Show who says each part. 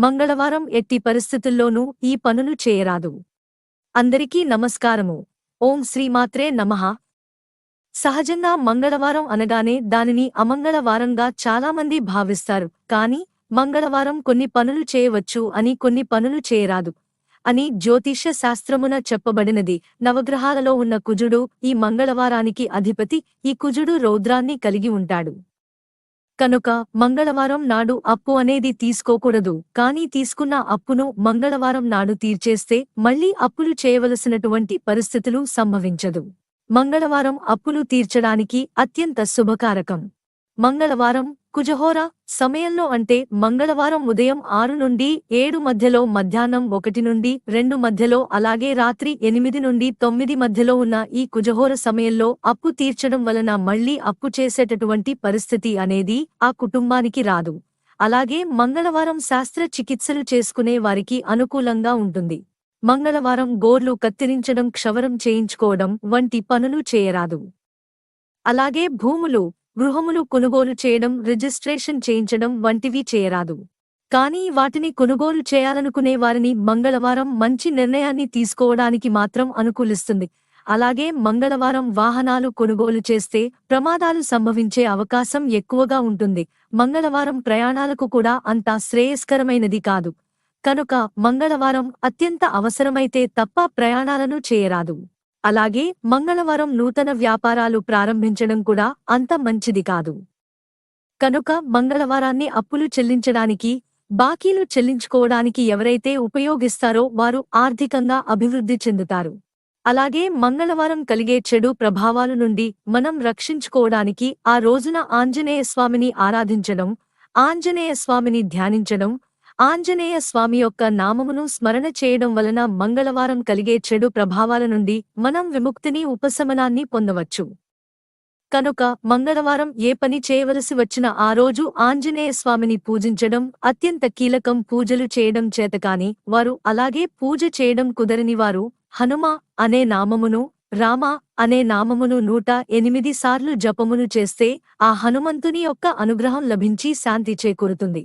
Speaker 1: మంగళవారం ఎట్టి పరిస్థితుల్లోనూ ఈ పనులు చేయరాదు. అందరికీ నమస్కారము. ఓం శ్రీమాత్రే నమ. సహజంగా మంగళవారం అనగానే దానిని అమంగళవారంగా చాలామంది భావిస్తారు. కాని మంగళవారం కొన్ని పనులు చేయవచ్చు అని కొన్ని పనులు చేయరాదు. అని జ్యోతిష్య శాస్త్రమున చెప్పబడినది. నవగ్రహాలలో ఉన్న కుజుడు ఈ మంగళవారానికి అధిపతి. ఈ కుజుడు రౌద్రాన్ని కలిగి ఉంటాడు. కనుక మంగళవారం నాడు అప్పు అనేది తీసుకోకూడదు. కానీ తీసుకున్న అప్పును మంగళవారం నాడు తీర్చేస్తే మళ్ళీ అప్పులు చేయవలసినటువంటి పరిస్థితులు సంభవించదు. మంగళవారం అప్పులు తీర్చడానికి అత్యంత శుభకారకం. మంగళవారం కుజహోర సమయంలో అంటే మంగళవారం ఉదయం ఆరు నుండి ఏడు మధ్యలో మధ్యాహ్నం ఒకటి నుండి రెండు మధ్యలో అలాగే రాత్రి ఎనిమిది నుండి తొమ్మిది మధ్యలో ఉన్న ఈ కుజహోర సమయంలో అప్పు తీర్చడం వలన మళ్ళీ అప్పు చేసేటటువంటి పరిస్థితి అనేది ఆ కుటుంబానికి రాదు. అలాగే మంగళవారం శాస్త్ర చికిత్సలు చేసుకునే వారికి అనుకూలంగా ఉంటుంది. మంగళవారం గోర్లు కత్తిరించడం క్షవరం చేయించుకోవడం వంటి పనులు చేయరాదు. అలాగే భూములు గృహములు కొనుగోలు చేయడం రిజిస్ట్రేషన్ చేయించడం వంటివి చేయరాదు. కానీ వాటిని కొనుగోలు చేయాలనుకునే వారిని మంగళవారం మంచి నిర్ణయాన్ని తీసుకోవడానికి మాత్రం అనుకూలిస్తుంది. అలాగే మంగళవారం వాహనాలు కొనుగోలు చేస్తే ప్రమాదాలు సంభవించే అవకాశం ఎక్కువగా ఉంటుంది. మంగళవారం ప్రయాణాలకు కూడా అంత శ్రేయస్కరమైనది కాదు. కనుక మంగళవారం అత్యంత అవసరమైతే తప్ప ప్రయాణాలను చేయరాదు. అలాగే మంగళవారం నూతన వ్యాపారాలు ప్రారంభించడం కూడా అంత మంచిది కాదు. కనుక మంగళవారాన్ని అప్పులు చెల్లించడానికి బాకీలు చెల్లించుకోవడానికి ఎవరైతే ఉపయోగిస్తారో వారు ఆర్థికంగా అభివృద్ధి చెందుతారు. అలాగే మంగళవారం కలిగే చెడు ప్రభావాల నుండి మనం రక్షించుకోవడానికి ఆ రోజున ఆంజనేయ స్వామిని ఆరాధించడం ఆంజనేయ స్వామిని ధ్యానించడం ఆంజనేయ స్వామి యొక్క నామమును స్మరణ చేయడం వలన మంగళవారం కలిగే చెడు ప్రభావాల నుండి మనం విముక్తిని ఉపశమనాన్ని పొందవచ్చు. కనుక మంగళవారం ఏ పని చేయవలసి వచ్చిన ఆ రోజు ఆంజనేయ స్వామిని పూజించడం అత్యంత కీలకం. పూజలు చేయడం చేతకాని వారు అలాగే పూజ చేయడం కుదరని వారు హనుమ అనే నామమును రామ అనే నామమును నూట ఎనిమిది సార్లు జపమును చేస్తే ఆ హనుమంతుని యొక్క అనుగ్రహం లభించి శాంతి చేకూరుతుంది.